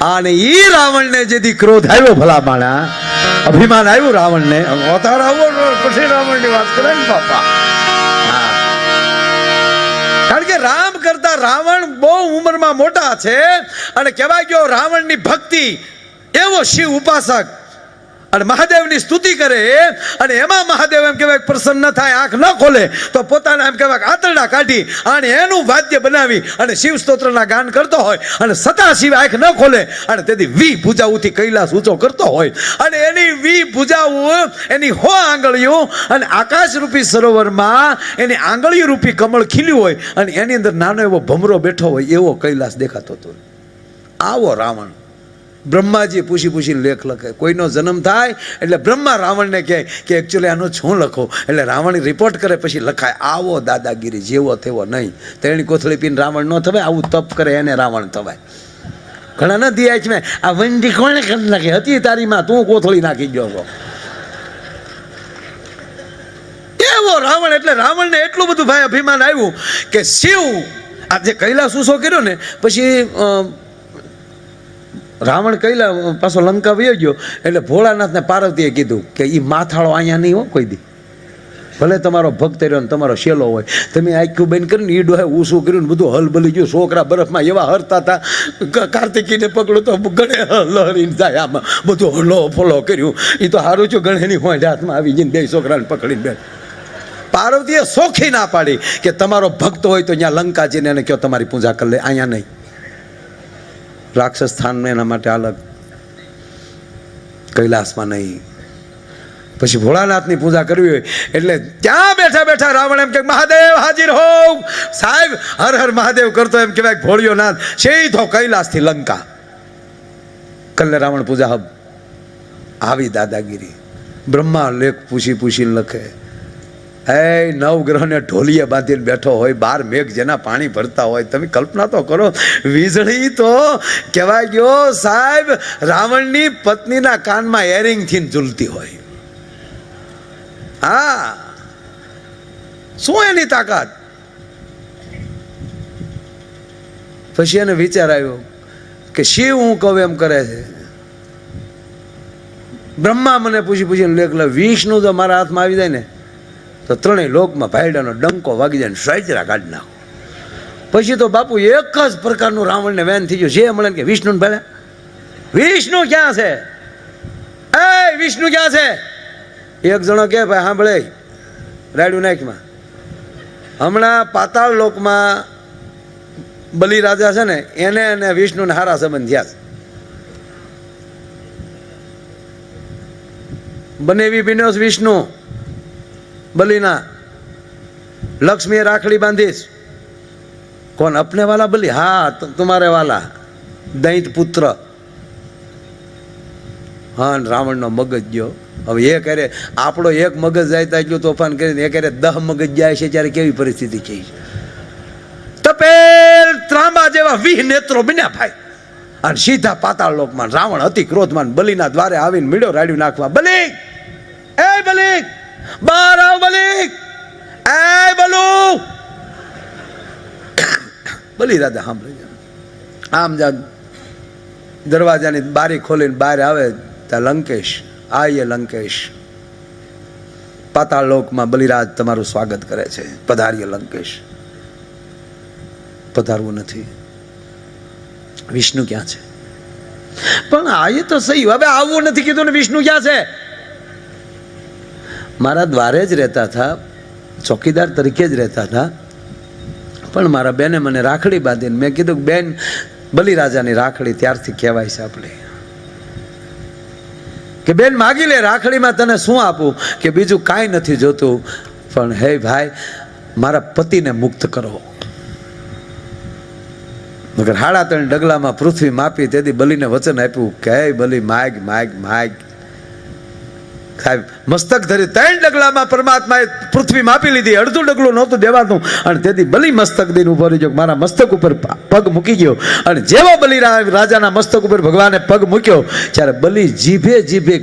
અને ઈ રાવણને જેથી ક્રોધ આવ્યો ભલા માણા અભિમાન આવ્યું રાવણને. અવતાર આવો ને પછી રાવણની વાત કરે ને બાપા. કારણ કે રામ કરતા રાવણ બહુ ઉંમરમાં મોટા છે અને કહેવાય ગયો રાવણની ભક્તિ. એવો શિવ ઉપાસક અને મહાદેવની સ્તુતિ કરે, અને એમાં મહાદેવ એમ કહેવાય પ્રસન્ન થાય, આંખ ન ખોલે, તો પોતાના એમ કહેવાય આંતરડા કાઢી અને એનું વાદ્ય બનાવી અને શિવ સ્તોત્રના ગાન કરતો હોય અને સતા શિવ આંખ ન ખોલે અને તેથી વી ભુજાઓથી કૈલાસ ઊંચો કરતો હોય. અને એની વી ભૂજાવું એની હો આંગળીઓ અને આકાશરૂપી સરોવરમાં એની આંગળી રૂપી કમળ ખીલ્યું હોય અને એની અંદર નાનો એવો ભમરો બેઠો હોય એવો કૈલાસ દેખાતો હતો. આવો રાવણ. બ્રહ્માજી પૂછી પૂછીને લેખ લખે. કોઈનો જન્મ થાય એટલે બ્રહ્મા રાવણને કહે કે એકચ્યુઅલી આનો શું લખો. એટલે રાવણ રિપોર્ટ કરે પછી લખાય, આવો દાદાગીરી, જેવો તેવો નહીં. તેણી કોથળી પીને રાવણ ન થવાય, આવું તપ કરે એને રાવણ થવાય. ઘણા નથી આજ છે આ વંડી કોણે કરી નાખી? હતી તારીમાં તું કોથળી નાખી ગયો છો. એવો રાવણ, એટલે રાવણને એટલું બધું ભાઈ અભિમાન આવ્યું કે શિવ, આ જે કૈલાસ ઉસો કર્યો ને, પછી રાવણ કૈલા પાછો લંકા વયો ગયો. એટલે ભોળાનાથને પાર્વતીએ કીધું કે એ માથાળો અહીંયા નહીં હો, કોઈ દી. ભલે તમારો ભક્ત રહ્યો ને તમારો શેલો હોય. તમે આખું બેન કરીને ઈડો હોય ઊસું કર્યું બધું હલબલી ગયું. છોકરા બરફમાં એવા હરતા હતા. કાર્તિકીને પકડો તો ગણે લહરીને જાય આમાં. બધું હલો ફોલો કર્યું. એ તો સારું છું ગણેની હોય હાથમાં આવી જઈને બે છોકરાને પકડીને બે પાર્વતીએ સોખી ના પાડી કે તમારો ભક્ત હોય તો અહીંયા લંકા જઈને એને કયો તમારી પૂજા કરી લે. અહીંયા નહીં. રાક્ષસ સ્થાન એના માટે અલગ કૈલાસમાં નહીં. પછી ભોળાનાથની પૂજા કરવી હોય, એટલે ત્યાં બેઠા બેઠા રાવણ એમ કે, મહાદેવ હાજર હોવ સાહેબ, હર હર મહાદેવ કરતો એમ કહેવાય ભોળિયો નાથ સીધો કૈલાસથી લંકા. કલ્લે રાવણ પૂજા હબ. આવી દાદાગીરી. બ્રહ્મા લેખ પૂછી પૂછીને લખે હે નવગ્રહને ઢોલીએ બાંધીને બેઠો હોય, બાર મેઘ જેના પાણી ભરતા હોય, તમે કલ્પના તો કરો, વીજળી તો કહેવાય ગયો સાહેબ, રાવણની પત્નીના કાનમાં એરિંગથી ઝૂલતી હોય. હા. શું એની તાકાત? પછી એને વિચાર આવ્યો કે શિવ હું કહું એમ કરે છે. બ્રહ્મા મને પૂછી પૂછીને લેખ લે, વિષ્ણુ તો મારા હાથમાં આવી જાય ને. તો ત્રણેય લોકમાં ભાઈડાનો ડંકો વાગી જાય ને સ્વાચરા કાઢી નાખો. પછી તો બાપુ એક જ પ્રકારનું રાવણને વેન થઈ ગયું. જે મળે કે વિષ્ણુ ભલે. વિષ્ણુ ક્યાં છે? એ વિષ્ણુ ક્યાં છે? એક જણો કે ભાઈ સાંભળે રાડ્યું નાખમાં હમણાં પાતાળ લોકમાં બલિરાજા છે ને, એને અને વિષ્ણુને હારા સંબંધ થયા છે. બનેવી બિનોસ વિષ્ણુ. બલિના. લક્ષ્મીએ રાખડી બાંધીશ. કોણ અપને વાલા બલી? હા તમારે વાલા. દૈત પુત્ર. હા રાવણનો મગજ ગયો. હવે એ કરે, આપણો એક મગજ જાય ત્યાં તોફાન કરીને, એ કરે, દહ મગજ જાય છે, ત્યારે કેવી પરિસ્થિતિ છે? તપેલ ત્રાંબા જેવા વીહ નેત્રો બન્યા ભાઈ. અને સીધા પાતાળ લોકમાં રાવણ અતિ ક્રોધમાન બલિના દ્વારે આવીને મીડો રાડ્યું નાખવા. બલી! એ બલી! બહાર આવ બલી એ બલુ. દાદા સાંભળી આમ જા દરવાજાની બારી ખોલીને બહાર આવે ત્યાં લંકેશ આયે લંકેશ. પાતાળ લોકમાં બલિરાજ તમારું સ્વાગત કરે છે. પધારીએ લંકેશ. પધારવું નથી. વિષ્ણુ ક્યાં છે? પણ આ એ તો સહી. હવે આવવું નથી કીધું ને વિષ્ણુ ક્યાં છે? મારા દ્વારે જ રહેતા હતા, ચોકીદાર તરીકે જ રહેતા હતા. પણ મારા બેને મને રાખડી બાંધીને મેં કીધું બેન, બલિરાજાની રાખડી ત્યારથી કહેવાય છે આપણે. કે બેન, માગી લે રાખડીમાં તને શું આપું? કે બીજું કાંઈ નથી જોતું. પણ હે ભાઈ, મારા પતિને મુક્ત કરો. મગર હાડા ત્રણ ડગલામાં પૃથ્વી માપી, તેથી બલીને વચન આપ્યું કે બલી, માગ માગ માગ. સાહેબ, મસ્તક ધરી ત્રણ ડગલામાં પરમાત્માએ પૃથ્વી માપી લીધી. અડધું ડગલું નહોતું દેવાતું. અને તેથી બલી મસ્તક દઈને ઊભો રહી મારા મસ્તક ઉપર પગ મૂકી ગયો. અને જેવો બલી રાજાના મસ્તક ઉપર ભગવાને પગ મૂક્યો, ત્યારે બલી જીભે જીભે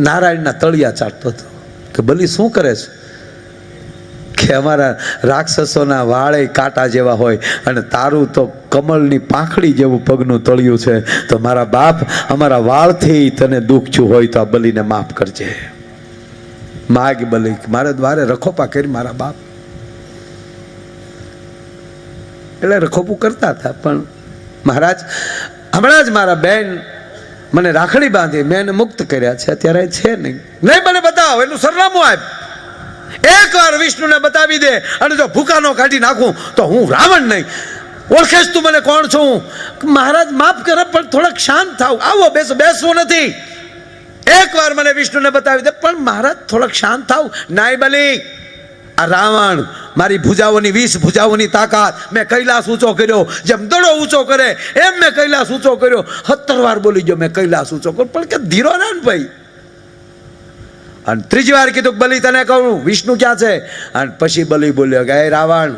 નારાયણના તળિયા ચાટતો હતો. કે બલી શું કરે છે? કે અમારા રાક્ષસોના વાળે કાંટા જેવા હોય અને તારું તો કમળની પાંખડી જેવું પગનું તળિયું છે. તો મારા બાપ અમારા વાળથી તને દુઃખ છું હોય તો આ બલીને માફ કરજે. માગ બલી મારા દ્વારે રખોપા કરી મારા બાપ. એટલે રખોપું કરતા હતા, પણ મહારાજ, હમણાં જ મારા બેન મને રાખડી બાંધી, મેં એને મુક્ત કર્યા છે. અત્યારે છે નહીં. નહીં, મને બતાવો, એનું સરનામું આપ. એક વાર વિષ્ણુને બતાવી દે અને જો ભૂકાનો કાઢી નાખું, તો હું રાવણ નહીં. ઓળખેશ તું મને કોણ છું? મહારાજ, માફ કરે, પણ થોડાક શાંત થાવ. આવો, બેસો, બેસવું નથી. એકવાર મને વિષ્ણુને બતાવી દે, પણ મહારાજ, થોડાક શાંત થાવ. નાય બલી, આ રાવણ, મારી ભુજાઓની વીસ ભુજાઓની તાકાત મેં કૈલાસ ઊંચો કર્યો. જેમ દડો ઊંચો કરે, એમ મેં કૈલાસ ઊંચો કર્યો. સત્તર વાર બોલી ગયો, મેં કૈલાસ ઊંચો કર્યો. પણ કે ધીરો ના ને ભાઈ અને ત્રીજી વાર કીધું બલિ તને કહું, વિષ્ણુ ક્યાં છે? અને પછી બલિ બોલ્યો કે રાવણ,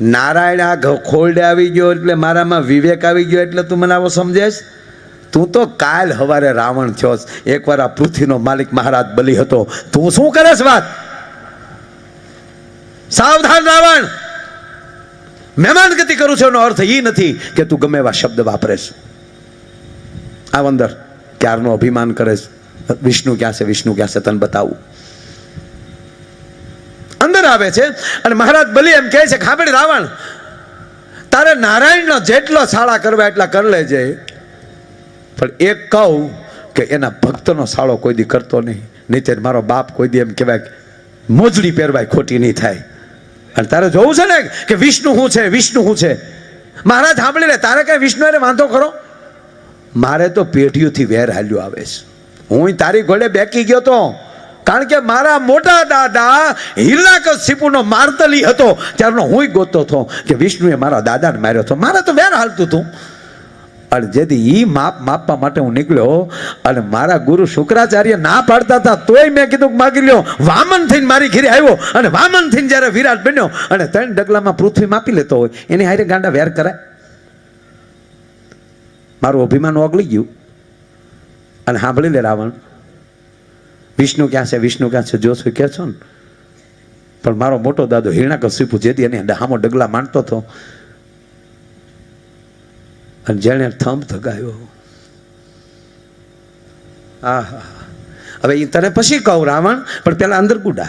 નારાયણ આ ખોલડે આવી ગયો એટલે મારામાં વિવેક આવી ગયો એટલે તું મને આવો સમજેશ? તું તો કાલ હવારે રાવણ થયો એકવાર આ પૃથ્વીનો માલિક મહારાજ બલિ હતો. તું શું કરેશ વાત? સાવધાન રાવણ! મહેમાન ગતિ કરું છું એનો અર્થ એ નથી કે તું ગમે એવા શબ્દ વાપરેશ. આ અંદર, ક્યારનો અભિમાન કરેશ? વિષ્ણુ ક્યાં છે, વિષ્ણુ ક્યાં છે, તને બતાવું. અંદર આવે છે અને મહારાજ બલી એમ કહે છે ખાબડ રાવણ, તારે નારાયણનો જેટલો સાળા કરવા એટલા કરી લેજે. પણ એક કહું કે એના ભક્તનો સાળો કોઈ દી કરતો નહીં. નહીં મારો બાપ કોઈ દી એમ કહેવાય મોજડી પહેરવાય ખોટી નહીં થાય. અને તારે જોવું છે ને કે વિષ્ણુ શું છે, વિષ્ણુ શું છે? મહારાજ સાંભળી લે, તારે કઈ વિષ્ણુ વાંધો કરો? મારે તો પેઢીઓથી વેર હાલ્યો આવે છે. હું તારી ઘોડે બેકી ગયો તો? કારણ કે મારા મોટા દાદા હિરણાકશિપુનો માર્તલી હતો. ત્યારનો હું ગોતતો હતો કે વિષ્ણુએ મારા દાદાને માર્યો હતો. મારે તો વેર હાલતું હતું. અને જેથી એ માપ માપવા માટે હું નીકળ્યો અને મારા ગુરુ શુક્રાચાર્ય ના પાડતા હતા, તોય મેં કીધું માગી લ્યો. વામન થઈને મારી ઘીરે આવ્યો અને વામન થઈને જ્યારે વિરાટ બન્યો અને ત્રણ ડગલામાં પૃથ્વી માપી લેતો હોય, એની હારે ગાંડા વેર કરાય. મારું અભિમાન ઓગળી ગયું. અને સાંભળી લે રાવણ. વિષ્ણુ ક્યાં છે? વિષ્ણુ ક્યાં છે? જોશું કે છો ને. પણ મારો મોટો દાદો હિરણાકશિપુ જેથી એની હામો ડગલા માંડતો હતો. અને જેણે થંભ ધગાયો. આહા. હવે એ તને પછી કહું રાવણ, પણ પેલા અંદર કુડા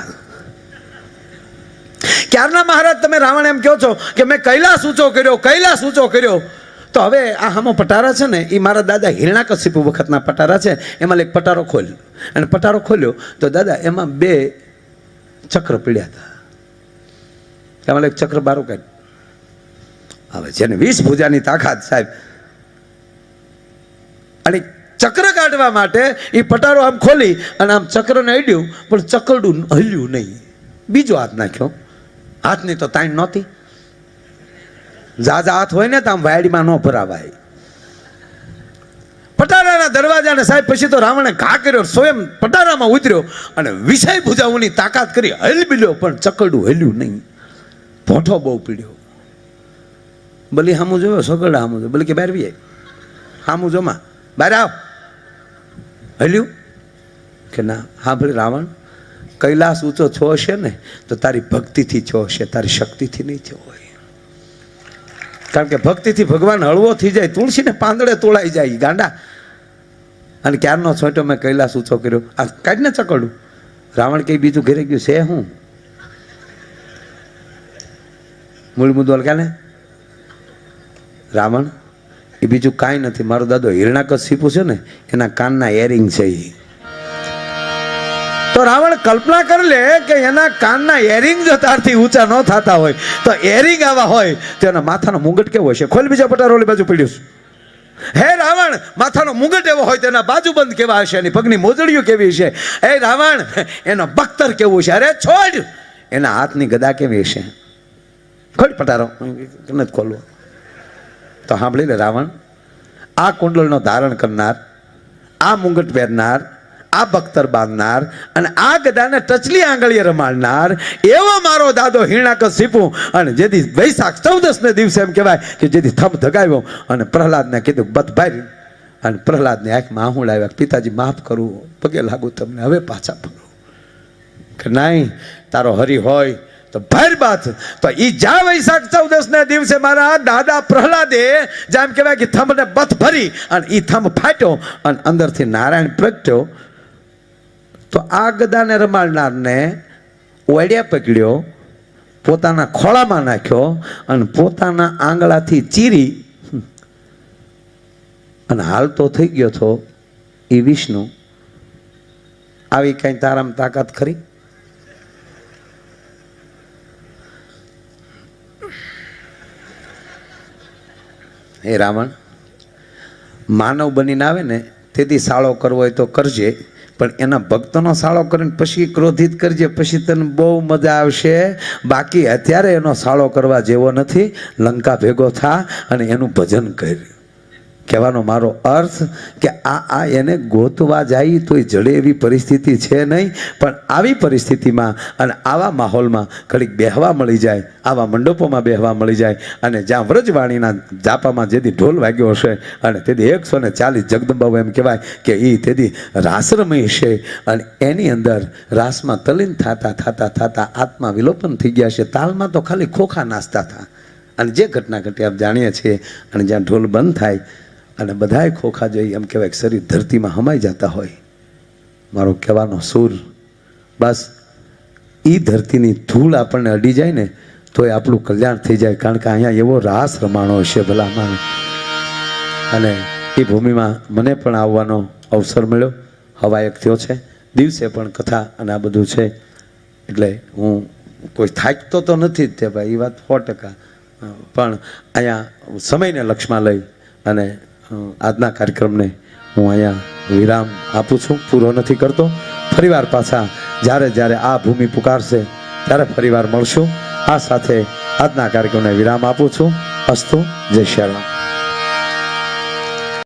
ક્યારના મહારાજ તમે રાવણ એમ કહો છો કે મેં કૈલાસ ઊંચો કર્યો, કૈલાસ ઊંચો કર્યો? તો હવે આ હામો પટારા છે ને એ મારા દાદા હિરણાકશિપુ વખતના પટારા છે, એમાં એક પટારો ખોલ્યો. અને પટારો ખોલ્યો તો દાદા એમાં બે ચક્ર પીડ્યા હતા. એમાં એક ચક્ર બારો કાઢ હવે જેને વીસ ભુજાની તાકાત સાહેબ. અને ચક્ર કાઢવા માટે એ પટારો આમ ખોલી અને આમ ચક્રને અડ્યું, પણ ચકરડું હલ્યું નહીં. બીજો હાથ નાખ્યો. હાથની તો તાણ નહોતી. ઝાઝા હાથ હોય ને તો આમ વાયડીમાં ન ભરાવાય. પટારાના દરવાજાને સાહેબ પછી તો રાવણે ઘા કર્યો, સ્વયં પટારામાં ઉતર્યો અને વિષય ભુજાઓની તાકાત કરી હલ બીલ્યો પણ ચકડું હલ્યું નહીં. ભોંઠો બહુ પીડ્યો. બલી હામું જોયો સગડા હામું જોયો. બલી કે બહાર વી હામું જોમાં? બહાર આવ. હલ્યું? કે ના, હા ભલે રાવણ, કૈલાસ ઊંચો છો હશે ને, તો તારી ભક્તિથી છો હશે, તારી શક્તિથી નહીં થયો હોય. કારણ કે ભક્તિથી ભગવાન હળવો થઈ જાય, તુલસીને પાંદડે તોળાઈ જાય ગાંડા. અને ક્યારનો છોટો મેં કૈલાસ ઊંચો કર્યો? આ કાઢને ચકડું. રાવણ કંઈ બીજું ઘેરે ગયું છે હું? મૂળ મુદ્દો કાને રાવણ એ બીજું કાંઈ નથી. મારો દાદો હિરણાકશિપુ છે ને, એના કાનના એરિંગ છે એ તો રાવણ કલ્પના કરી લે કે એના કાનના એરિંગ જો તારથી ઊંચા ન થતા હોય. તો એરિંગ આવા હોય તો એના માથાનો મુંગટ કેવો હશે? ખોલ બીજા પટારો, ઓલી બાજુ પડ્યું હે રાવણ, માથાનો મુગટ એવો હોય તેના બાજુ બાજુબંધ કેવા હશે? એની પગની મોજડીઓ કેવી હશે? હે રાવણ, એનો બખ્તર કેવું છે અરે છોડ! એના હાથની ગદા કેવી હશે? ખોલ પટારો. નથી ખોલવો. તો સાંભળી લે રાવણ, આ કુંડળનો ધારણ કરનાર, આ મુંગટ પહેરનાર આ બખ્તર બાંધનાર અને આ ગદાને ટચલી આંગળીએ રમાડનાર, એવો મારો દાદો હિરણાકશિપુ અને જેથી વૈશાખ ચૌદસ ને દિવસે એમ કહેવાય કે જેથી થપ ધગાવ્યો અને પ્રહલાદને કીધું, બધ ભાઈ. અને પ્રહલાદની આંખમાં આહુડ આવ્યા પિતાજી, માફ કરું, પગે લાગુ તમને, હવે પાછા ફરો. કે નહીં, તારો હરી હોય તો ભર બાત તો ઈ જા વૈશાખ ચૌદસ ના દિવસે મારા દાદા પ્રહલાદે જેમ કહેવાય કે થંભને બથ ભરી અને ઈ થંભ ફાટ્યો અને અંદરથી નારાયણ પ્રગટ્યો તો આ ગદાને રમાડનારને ઓડિયા પકડ્યો, પોતાના ખોળામાં નાખ્યો અને પોતાના આંગળાથી ચીરી. અને હાલ તો થઈ ગયો તો એ વિષ્ણુ. આવી કઈ તારામ તાકાત ખરી? હે રાવણ, માનવ બનીને આવે ને તેથી સાળો કરવો હોય તો કરજે. પણ એના ભક્તોનો સાળો કરીને પછી ક્રોધિત કરજે, પછી તને બહુ મજા આવશે. બાકી અત્યારે એનો સાળો કરવા જેવો નથી. લંકા ભેગો થા અને એનું ભજન કર કહેવાનો મારો અર્થ કે આ આ એને ગોતવા જાય તો એ જડે એવી પરિસ્થિતિ છે નહીં, પણ આવી પરિસ્થિતિમાં અને આવા માહોલમાં ઘડીક બેહવા મળી જાય, આવા મંડપોમાં બેહવા મળી જાય અને જ્યાં વ્રજવાણીના જાપામાં જેથી ઢોલ વાગ્યો હશે અને તેથી એકસો ને ચાલીસ જગદંબાઓ એમ કહેવાય કે એ તેથી રાસરમય છે અને એની અંદર રાસમાં તલીન થતા થતા થતા આત્મા વિલોપન થઈ ગયા છે. તાલમાં તો ખાલી ખોખા નાસ્તા હતા. અને જે ઘટના ઘટી આપ જાણીએ છીએ અને જ્યાં ઢોલ બંધ થાય અને બધાય ખોખા જઈ એમ કહેવાય કે શરીર ધરતીમાં હમાઈ જતા હોય. મારો કહેવાનો સૂર, બસ એ ધરતીની ધૂળ આપણને અડી જાય ને તો એ આપણું કલ્યાણ થઈ જાય. કારણ કે અહીંયા એવો રાસ રમાણો છે ભલામાં અને એ ભૂમિમાં મને પણ આવવાનો અવસર મળ્યો. હવાયક થયો છે. દિવસે પણ કથા અને આ બધું છે. એટલે હું કોઈ થાકતો તો નથી જ તે ભાઈ એ વાત સો ટકા. પણ અહીંયા સમયને લક્ષમાં લઈ અને આજના કાર્યક્રમને હું અહીંયા વિરામ આપું છું. પૂરો નથી કરતો. ફરીવાર પાછા જ્યારે જ્યારે આ ભૂમિ પુકારશે ત્યારે ફરીવાર મળશું. આ સાથે આજના કાર્યક્રમને વિરામ આપું છું. અસ્તુ. જય શ્રી રામ.